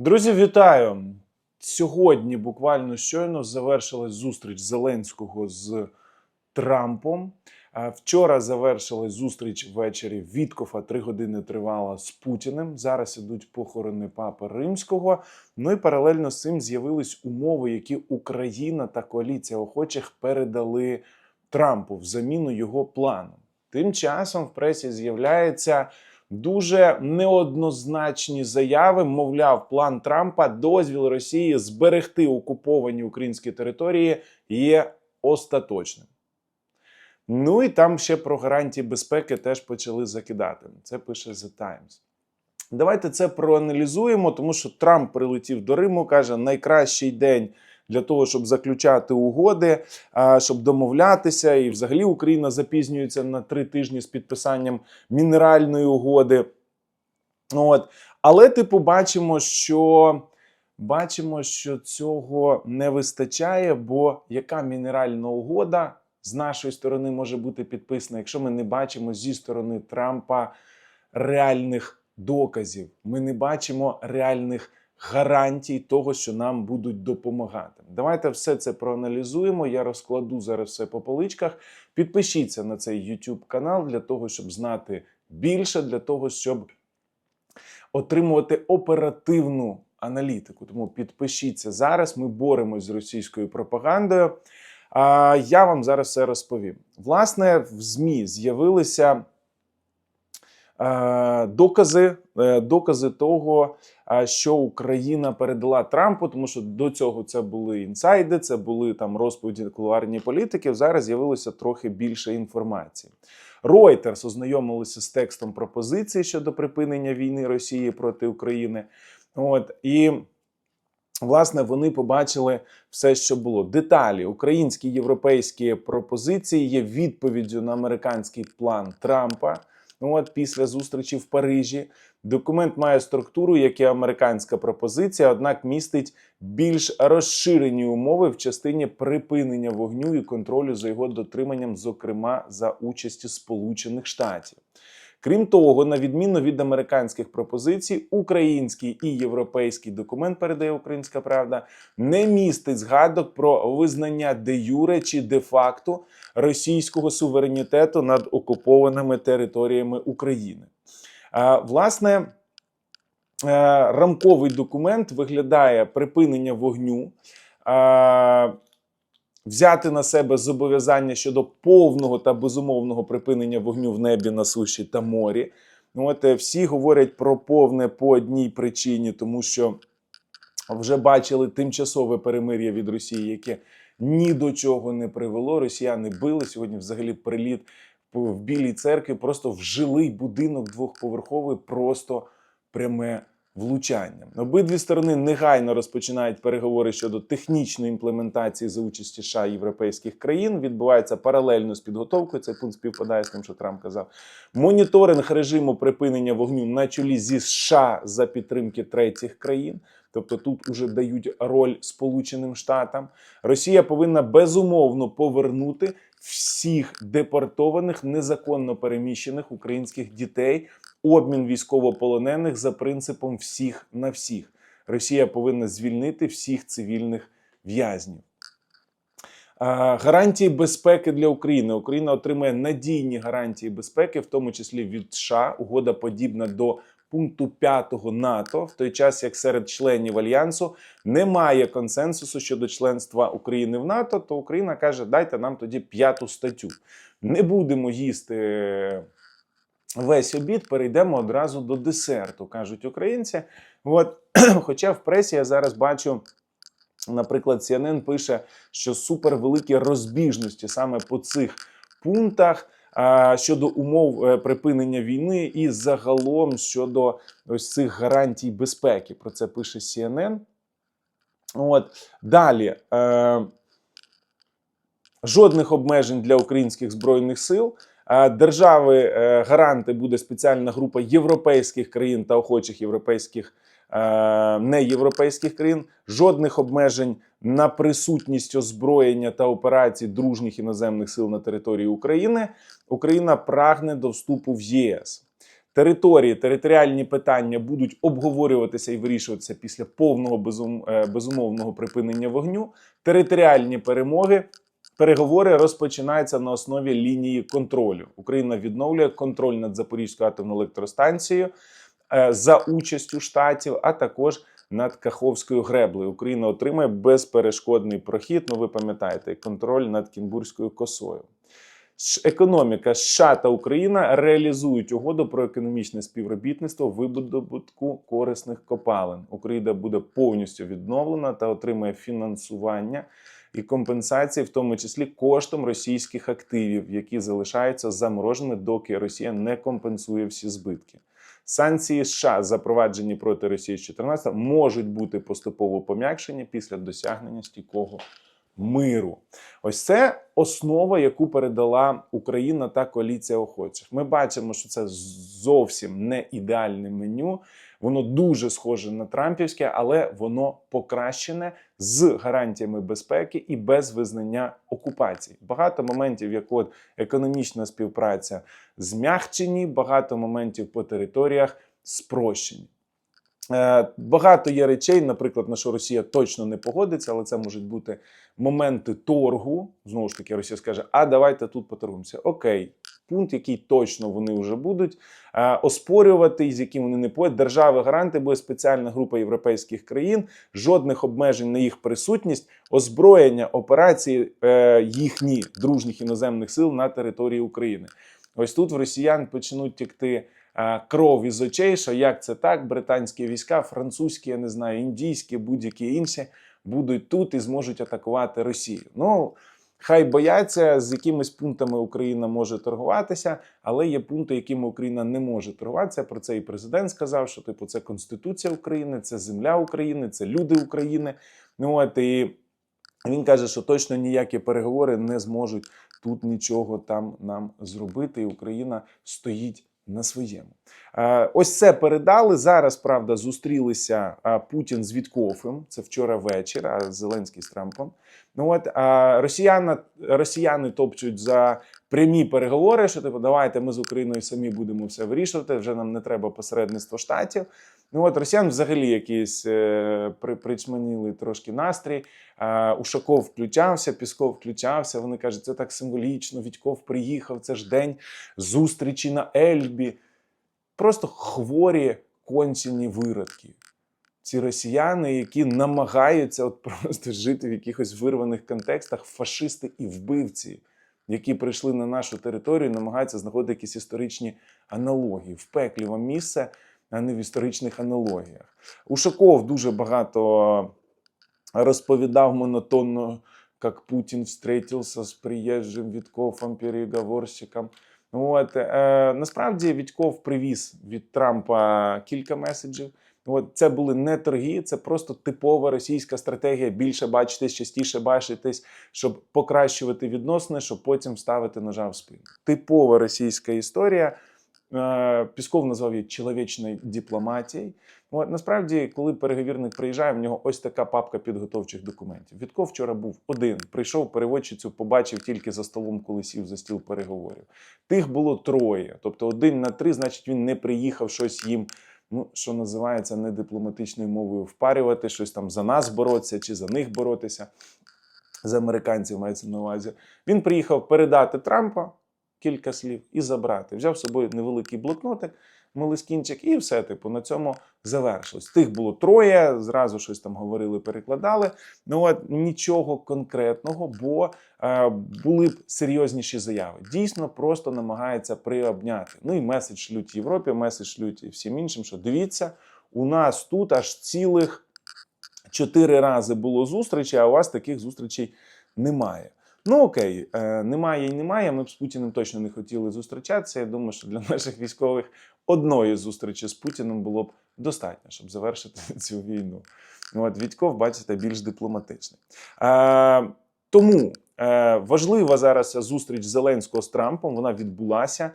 Друзі, вітаю! Сьогодні буквально щойно завершилась зустріч Зеленського з Трампом. Вчора завершилась зустріч ввечері Віткофа. Три години тривала з Путіним. Зараз ідуть похорони папи римського. Ну і паралельно з цим з'явились умови, які Україна та коаліція охочих передали Трампу в заміну його плану. Тим часом в пресі з'являється дуже неоднозначні заяви. Мовляв, план Трампа дозвіл Росії зберегти окуповані українські території є остаточним. Ну і там ще про гарантії безпеки теж почали закидати. Це пише The Times. Давайте це проаналізуємо, тому що Трамп прилетів до Риму, каже, найкращий день для того, щоб заключати угоди, щоб домовлятися. І взагалі Україна запізнюється на три тижні з підписанням мінеральної угоди. От. Але, типу, бачимо, що. Бачимо, що цього не вистачає, бо яка мінеральна угода з нашої сторони може бути підписана, якщо ми не бачимо зі сторони Трампа реальних доказів, ми не бачимо реальних гарантій того, що нам будуть допомагати. Давайте все це проаналізуємо. Я розкладу зараз все по поличках. Підпишіться на цей YouTube канал для того, щоб знати більше, для того, щоб отримувати оперативну аналітику. Тому підпишіться зараз. Ми боремось з російською пропагандою. А я вам зараз все розповім. Власне, в ЗМІ з'явилися докази, е, докази того, е, що Україна передала Трампу, тому що до цього це були інсайди, це були там розповіді кулуарні політиків. Зараз з'явилося трохи більше інформації. Reuters ознайомилися з текстом пропозиції щодо припинення війни Росії проти України. От і власне вони побачили все, що було. Деталі українські європейські пропозиції є відповіддю на американський план Трампа. Ну, От після зустрічі в Парижі документ має структуру, як і американська пропозиція, однак містить більш розширені умови в частині припинення вогню і контролю за його дотриманням, зокрема за участі Сполучених Штатів. Крім того, на відміну від американських пропозицій, український і європейський документ передає Українська Правда, не містить згадок про визнання де юре чи де факто російського суверенітету над окупованими територіями України. Власне, е, рамковий документ виглядає припинення вогню. Взяти на себе зобов'язання щодо повного та безумовного припинення вогню в небі на суші та морі. Ну, от е, всі говорять про повне по одній причині, тому що вже бачили тимчасове перемир'я від Росії, яке ні до чого не привело. Росіяни били сьогодні. Взагалі, приліт в Білій церкві, просто в жилий будинок двохповерховий, просто пряме влучання. Обидві сторони негайно розпочинають переговори щодо технічної імплементації за участі США і європейських країн. Відбувається паралельно з підготовкою. Цей пункт співпадає з тим, що Трамп казав. Моніторинг режиму припинення вогню на чолі зі США за підтримки третіх країн. Тобто тут уже дають роль Сполученим Штатам. Росія повинна безумовно повернути всіх депортованих незаконно переміщених українських дітей, обмін військовополонених за принципом всіх на всіх. Росія повинна звільнити всіх цивільних в'язнів. Гарантії безпеки для України. Україна отримає надійні гарантії безпеки, в тому числі від США. Угода подібна до пункту 5 НАТО, в той час як серед членів альянсу немає консенсусу щодо членства України в НАТО, то Україна каже: дайте нам тоді п'яту статтю. Не будемо їсти весь обід, перейдемо одразу до десерту, кажуть українці. От, Хоча в пресі я зараз бачу. Наприклад, CNN пише, що супервеликі розбіжності саме по цих пунктах щодо умов е, припинення війни і загалом щодо ось цих гарантій безпеки. Про це пише CNN. От далі. Е, Жодних обмежень для українських збройних сил. Держави е, гаранти буде спеціальна група європейських країн та охочих європейських е, неєвропейських країн. Жодних обмежень на присутність озброєння та операцій дружніх іноземних сил на території України. Україна прагне до вступу в ЄС. Території, територіальні питання будуть обговорюватися і вирішуватися після повного е, безумовного припинення вогню. Територіальні перемоги. Переговори розпочинаються на основі лінії контролю. Україна відновлює контроль над Запорізькою атомною електростанцією е, за участю штатів, а також над Каховською греблею. Україна отримає безперешкодний прохід. Ну, ви пам'ятаєте, контроль над Кінбурзькою косою. Економіка США та Україна реалізують угоду про економічне співробітництво в видобутку корисних копалин. Україна буде повністю відновлена та отримає фінансування і компенсації, в тому числі коштом російських активів, які залишаються замороженими, доки Росія не компенсує всі збитки. Санкції США, запроваджені проти Росії з 14 можуть бути поступово пом'якшені після досягнення стійкого миру. Ось це основа, яку передала Україна та коаліція охочих. Ми бачимо, що це зовсім не ідеальне меню. Воно дуже схоже на Трампівське, але воно покращене з гарантіями безпеки і без визнання окупації. Багато моментів, як от економічна співпраця змягчені, багато моментів по територіях спрощені. Е, Багато є речей, наприклад, на що Росія точно не погодиться, але це можуть бути моменти торгу. Знову ж таки, Росія скаже: а давайте тут поторгуємося. Окей, пункт, який точно вони вже будуть е, оспорювати, з яким вони не поють. Держави гаранти буде спеціальна група європейських країн, жодних обмежень на їх присутність, озброєння операції е, їхні дружніх іноземних сил на території України. Ось тут в росіян почнуть тікти е, кров із очей, що як це так, британські війська, французькі, я не знаю, індійські, будь-які інші будуть тут і зможуть атакувати Росію. Ну, хай бояться, з якимись пунктами Україна може торгуватися, але є пункти, якими Україна не може торгуватися. Про це і президент сказав, що типу це Конституція України, це земля України, це люди України. Ну от і він каже, що точно ніякі переговори не зможуть тут нічого там нам зробити, і Україна стоїть на своєму. Е, Ось це передали. Зараз, правда, зустрілися е, Путін з Віткофом. Це вчора вечір, а Зеленський з Трампом. Ну от а росіяни, росіяни топчуть за прямі переговори, що типу, давайте ми з Україною самі будемо все вирішувати. Вже нам не треба посередництво штатів. Ну от росіян взагалі якийсь е, при, причманілий трошки настрій. Е, Ушаков включався, Пісков включався. Вони кажуть, це так символічно. Вітьков приїхав. Це ж день зустрічі на Ельбі. Просто хворі кончені виродки. Ці росіяни, які намагаються от просто жити в якихось вирваних контекстах, фашисти і вбивці, які прийшли на нашу територію, намагаються знаходити якісь історичні аналогії. В пеклі вам місце, а не в історичних аналогіях. Ушаков дуже багато розповідав монотонно, як Путін встретився з приїжджим Вітковом, переговорщиком. От, е, насправді Вітьков привіз від Трампа кілька меседжів. От це були не торги, це просто типова російська стратегія. Більше бачитись, частіше бачитись, щоб покращувати відносини, щоб потім ставити ножа в спину. Типова російська історія. Е, Пісков назвав її чоловічною дипломатією. От, насправді, коли переговірник приїжджає, в нього ось така папка підготовчих документів. Вітков вчора був один. Прийшов переводчицю, побачив тільки за столом, коли сів за стіл переговорів. Тих було троє. Тобто один на три, значить, він не приїхав щось їм. Ну, що називається не дипломатичною мовою впарювати, щось там за нас боротися чи за них боротися. З американців мається на увазі. Він приїхав передати Трампа кілька слів і забрати. Взяв з собою невеликий блокнотик, молескінчик, і все, типу, на цьому завершилось. Тих було троє, зразу щось там говорили, перекладали. Ну от нічого конкретного, бо е, були б серйозніші заяви. Дійсно, просто намагається приобняти. Ну і меседж шлють Європі, меседж шлють і всім іншим, що дивіться, у нас тут аж цілих чотири рази було зустрічі, а у вас таких зустрічей немає. Ну окей, е, немає і немає. Ми б з Путіним точно не хотіли зустрічатися. Я думаю, що для наших військових одної зустрічі з Путіним було б достатньо, щоб завершити цю війну. Ну, От Вітьков, бачите, більш дипломатичний. Е, тому е, важлива зараз зустріч Зеленського з Трампом. Вона відбулася.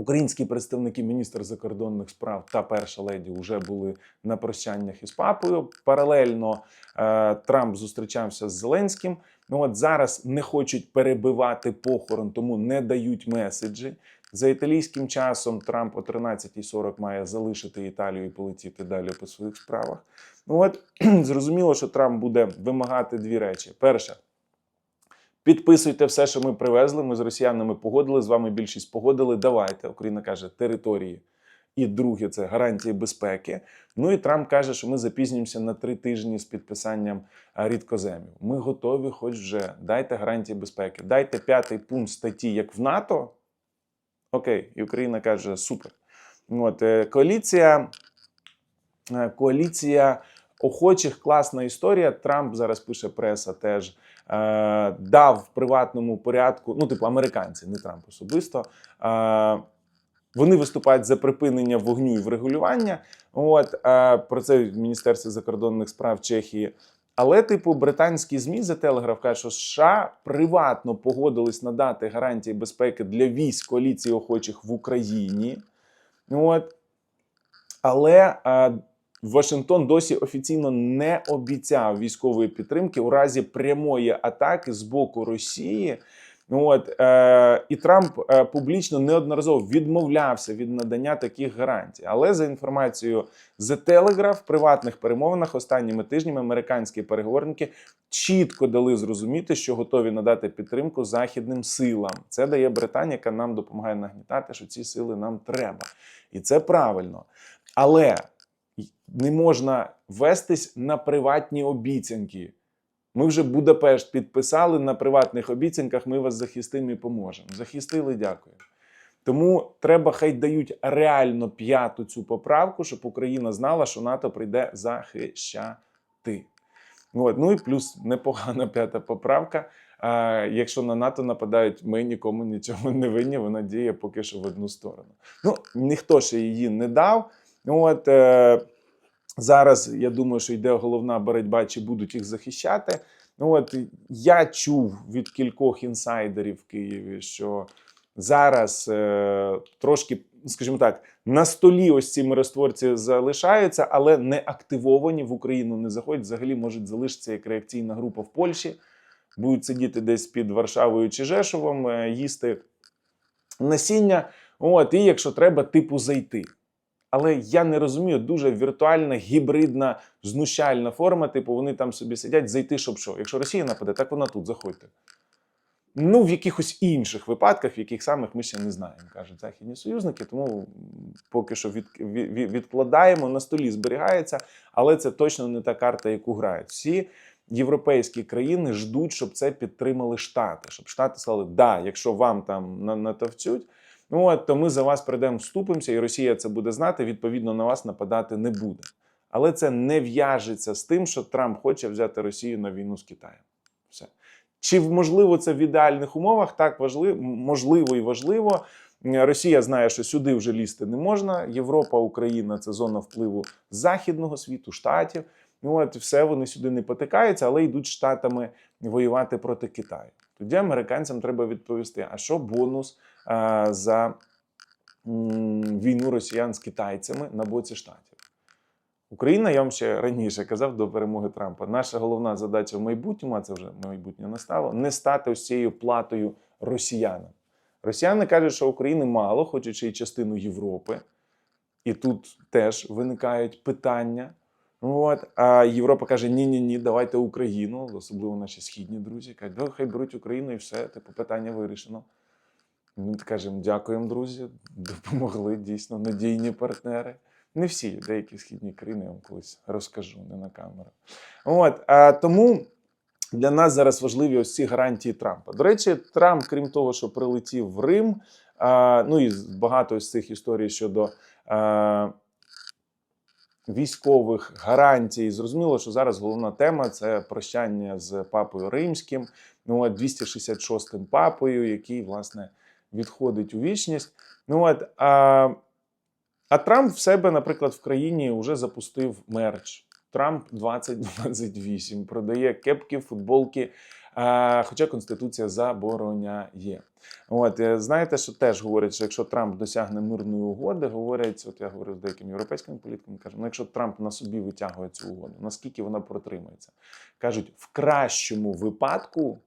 Українські представники, міністр закордонних справ та перша леді вже були на прощаннях із папою. Паралельно е, Трамп зустрічався з Зеленським. Ну от зараз не хочуть перебивати похорон, тому не дають меседжі. За італійським часом Трамп о 13.40 має залишити Італію і полетіти далі по своїх справах. Ну от зрозуміло, що Трамп буде вимагати дві речі: перше. Підписуйте все, що ми привезли. Ми з росіянами погодили. З вами більшість погодили. Давайте. Україна каже території. І друге це гарантії безпеки. Ну і Трамп каже, що ми запізнюємося на три тижні з підписанням а, рідкоземів. Ми готові, хоч вже дайте гарантії безпеки. Дайте п'ятий пункт статті, як в НАТО. Окей, і Україна каже: супер. От е, коаліція, е, коаліція охочих, класна історія. Трамп зараз пише преса теж. Е, Дав в приватному порядку, ну, типу, американці, не Трамп особисто. е, Вони виступають за припинення вогню і врегулювання. От е, про це в Міністерстві закордонних справ Чехії. Але, типу, британські змі за телеграф кажуть, що США приватно погодились надати гарантії безпеки для військ коаліції охочих в Україні. От. Але Вашингтон досі офіційно не обіцяв військової підтримки у разі прямої атаки з боку Росії. От е, і Трамп е, публічно неодноразово відмовлявся від надання таких гарантій. Але за інформацією The Telegraph, в приватних перемовинах останніми тижнями американські переговорники чітко дали зрозуміти, що готові надати підтримку західним силам. Це дає Британія, яка нам допомагає нагнітати, що ці сили нам треба, і це правильно. Але не можна вестись на приватні обіцянки. Ми вже Будапешт підписали на приватних обіцянках. Ми вас захистимо і поможемо. Захистили, дякую. Тому треба, хай дають реально п'яту цю поправку, щоб Україна знала, що НАТО прийде захищати. От. Ну і плюс непогана п'ята поправка. А, якщо на НАТО нападають, ми нікому нічого не винні, вона діє поки що в одну сторону. Ну, ніхто ще її не дав. От, е, Зараз я думаю, що йде головна боротьба, чи будуть їх захищати. Ну от я чув від кількох інсайдерів в Києві, що зараз е, трошки, скажімо так, на столі ось ці миростворці залишаються, але не активовані в Україну не заходять. Взагалі можуть залишитися як реакційна група в Польщі, будуть сидіти десь під Варшавою чи Жешовом, е, їсти насіння. От, і якщо треба, типу зайти. Але я не розумію, дуже віртуальна, гібридна, знущальна форма. Типу, вони там собі сидять, зайти, щоб що. Якщо Росія нападе, так вона тут заходьте. Ну, в якихось інших випадках, в яких самих ми ще не знаємо, кажуть західні союзники. Тому поки що від, від, відкладаємо, на столі зберігається, але це точно не та карта, яку грають. Всі європейські країни ждуть, щоб це підтримали Штати, щоб Штати сказали, да, якщо вам там натовцють. Ну от то ми за вас прийдемо, вступимося, і Росія це буде знати. Відповідно, на вас нападати не буде. Але це не в'яжеться з тим, що Трамп хоче взяти Росію на війну з Китаєм. Все чи можливо це в ідеальних умовах? Так важливо, можливо і важливо. Росія знає, що сюди вже лізти не можна. Європа, Україна це зона впливу західного світу, штатів. Ну от все вони сюди не потикаються, але йдуть штатами воювати проти Китаю. Тоді американцям треба відповісти: а що бонус за війну росіян з китайцями на боці штатів? Україна, я вам ще раніше казав до перемоги Трампа. Наша головна задача в майбутньому, а це вже майбутнє настало, не стати ось цією платою росіянам. Росіяни кажуть, що України мало, хочучи і частину Європи, і тут теж виникають питання. От. А Європа каже: ні-ні ні, давайте Україну, особливо наші східні друзі. Кажуть, хай беруть Україну і все, типу, питання вирішено. Ми кажемо, дякуємо, друзі, допомогли дійсно надійні партнери. Не всі, деякі східні країни, я вам колись розкажу, не на камеру. От, а, тому для нас зараз важливі ось ці гарантії Трампа. До речі, Трамп, крім того, що прилетів в Рим, а, ну і багато з цих історій щодо. А, Військових гарантій зрозуміло, що зараз головна тема це прощання з папою римським, ну от 266-м папою, який власне відходить у вічність. Ну от а, а Трамп в себе, наприклад, в країні вже запустив мерч. Трамп 2028 продає кепки, футболки. А, Хоча Конституція забороняє. От е, знаєте, що теж говорять, що якщо Трамп досягне мирної угоди, говорять, от я говорю з деякими європейськими політиками, кажу, ну якщо Трамп на собі витягує цю угоду, наскільки вона протримається? Кажуть, в кращому випадку,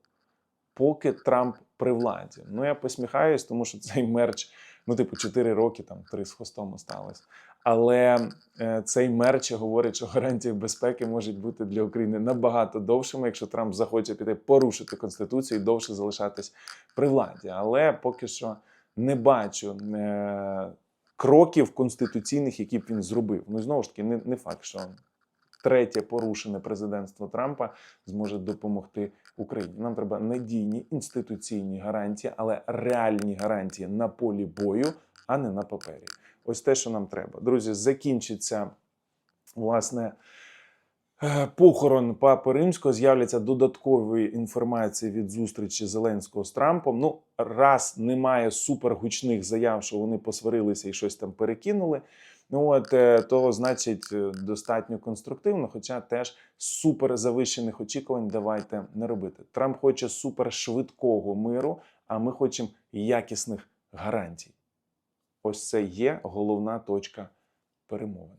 поки Трамп при владі. Ну я посміхаюсь, тому що цей мерч Ну, типу, 4 роки, там 3 з хвостом осталось. Але е, цей мерч говорить, що гарантії безпеки можуть бути для України набагато довшими, якщо Трамп захоче піти порушити конституцію і довше залишатись при владі. Але поки що не бачу е, кроків конституційних, які б він зробив. Ну знову ж таки, не, не факт, що третє порушене президентство Трампа зможе допомогти Україні. Нам треба надійні інституційні гарантії, але реальні гарантії на полі бою, а не на папері. Ось те, що нам треба. Друзі, закінчиться власне. е, Похорон Папи Римського з'являться додаткові інформації від зустрічі Зеленського з Трампом. Ну, раз немає супергучних заяв, що вони посварилися і щось там перекинули. Ну от е, то значить е, достатньо конструктивно, хоча теж супер завищених очікувань давайте не робити. Трамп хоче супер швидкого миру, а ми хочемо якісних гарантій. Ось це є головна точка перемовин.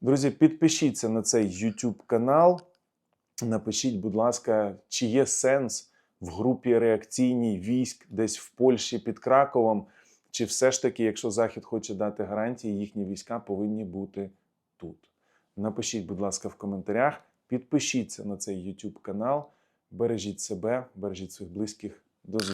Друзі, підпишіться на цей YouTube канал. Напишіть, будь ласка, чи є сенс в групі реакційній військ десь в Польщі під Краковом, чи все ж таки, якщо Захід хоче дати гарантії, їхні війська повинні бути тут. Напишіть, будь ласка, в коментарях, підпишіться на цей YouTube канал, бережіть себе, бережіть своїх близьких. До зустрічі.